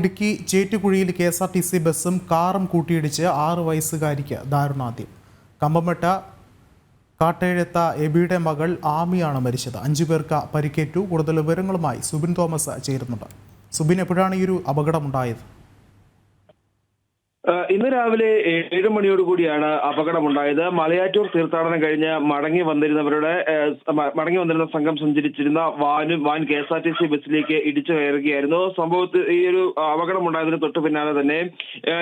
Idukki ചേറ്റുകുഴിയിൽ K S R T C ബസ്സും കാറും കൂട്ടിയിടിച്ച് ആറ് വയസ്സുകാരിക്ക് ദാരുണാന്ത്യം. കമ്പമട്ട കാട്ടേഴത്ത എബിയുടെ മകൾ ആമിയാണ് മരിച്ചത്. അഞ്ചു പേർക്ക് പരിക്കേറ്റു. കൂടുതൽ വിവരങ്ങളുമായി സുബിൻ തോമസ് ചേരുന്നുണ്ട്. സുബിൻ എപ്പോഴാണ് ഈ ഒരു അപകടമുണ്ടായത്? ഇന്ന് രാവിലെ ഏഴ് മണിയോടുകൂടിയാണ് അപകടമുണ്ടായത്. മലയാറ്റൂർ തീർത്ഥാടനം കഴിഞ്ഞ് മടങ്ങി വന്നിരുന്നവരുടെ മടങ്ങി വന്നിരുന്ന സംഘം സഞ്ചരിച്ചിരുന്ന വാനും van K S R T C ബസ്സിലേക്ക് ഇടിച്ചു കയറുകയായിരുന്നു. സംഭവത്തിൽ ഈ ഒരു അപകടമുണ്ടായതിന് തൊട്ടു പിന്നാലെ തന്നെ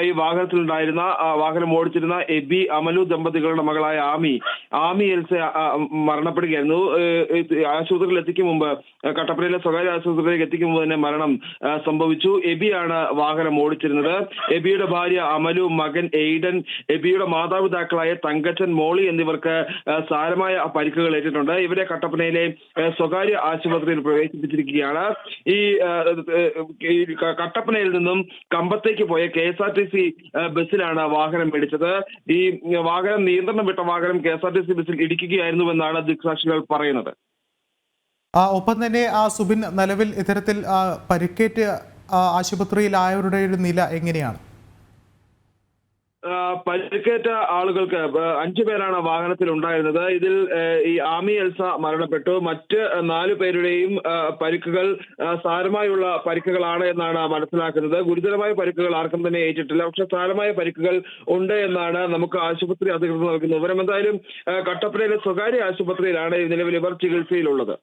ഈ വാഹനത്തിലുണ്ടായിരുന്ന വാഹനം ഓടിച്ചിരുന്ന എബി അമലു ദമ്പതികളുടെ മകളായ ആമി ആമി എൽസ മരണപ്പെടുകയായിരുന്നു. ആശുപത്രിയിൽ എത്തിക്കും മുമ്പ് കട്ടപ്പനയിലെ സ്വകാര്യ ആശുപത്രിയിലേക്ക് എത്തിക്കും മുമ്പ് തന്നെ മരണം സംഭവിച്ചു. എബിയാണ് വാഹനം ഓടിച്ചിരുന്നത്. എബിയുടെ ഭാര്യ അമലു മകൻ എയ്ഡൻ എബിയുടെ മാതാപിതാക്കളായ തങ്കച്ചൻ മോളി എന്നിവർക്ക് സാരമായ പരിക്കുകൾ ഏറ്റിട്ടുണ്ട്. ഇവരെ കട്ടപ്പനയിലെ സ്വകാര്യ ആശുപത്രിയിൽ പ്രവേശിപ്പിച്ചിരിക്കുകയാണ്. ഈ കട്ടപ്പനയിൽ നിന്നും കമ്പത്തേക്ക് പോയ K S R T C ബസ്സിലാണ് വാഹനം പിടിച്ചത് ഈ വാഹനം നിയന്ത്രണം വിട്ട വാഹനം K S R T C ബസ്സിൽ ഇടിക്കുകയായിരുന്നുവെന്നാണ് ദൃക്സാക്ഷികൾ പറയുന്നത്. ആ, ഒപ്പം തന്നെ ആ സുബിൻ നിലവിൽ ഇത്തരത്തിൽ പരിക്കേറ്റ് ആശുപത്രിയിലായവരുടെ നില എങ്ങനെയാണ്? പരിക്കേറ്റ ആളുകൾക്ക് അഞ്ചു പേരാണ് വാഹനത്തിൽ ഉണ്ടായിരുന്നത് ഇതിൽ ഈ ആമി എൽസ മരണപ്പെട്ടു. മറ്റ് നാലു പേരുടെയും പരിക്കുകൾ സാരമായുള്ള പരിക്കുകളാണ് എന്നാണ് മനസ്സിലാക്കുന്നത്. ഗുരുതരമായ പരിക്കുകൾ ആർക്കും തന്നെ ഏറ്റിട്ടില്ല. പക്ഷെ സാരമായ പരിക്കുകൾ ഉണ്ട് എന്നാണ് നമുക്ക് ആശുപത്രി അധികൃതർ നൽകുന്ന വിവരം. എന്തായാലും കട്ടപ്പനയിലെ സ്വകാര്യ ആശുപത്രിയിലാണ് നിലവിൽ ഇവർ ചികിത്സയിലുള്ളത്.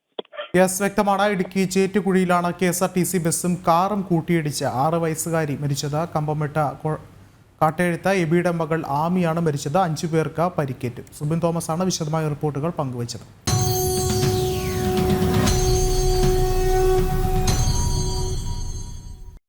യെസ് വ്യക്തമാണ്. Idukki ചേറ്റുകുഴിയിലാണ് K S R T C ബസ്സും കാറും കൂട്ടിയിടിച്ച് ആറ് വയസ്സുകാരി മരിച്ചത്. കമ്പമെട്ട കാട്ടെഴുത്ത എബിയുടെ മകൾ ആമിയാണ് മരിച്ചത്. അഞ്ചു പേർക്ക് പരിക്കേറ്റു. സുബിൻ തോമസ് ആണ് വിശദമായ റിപ്പോർട്ടുകൾ പങ്കുവച്ചത്.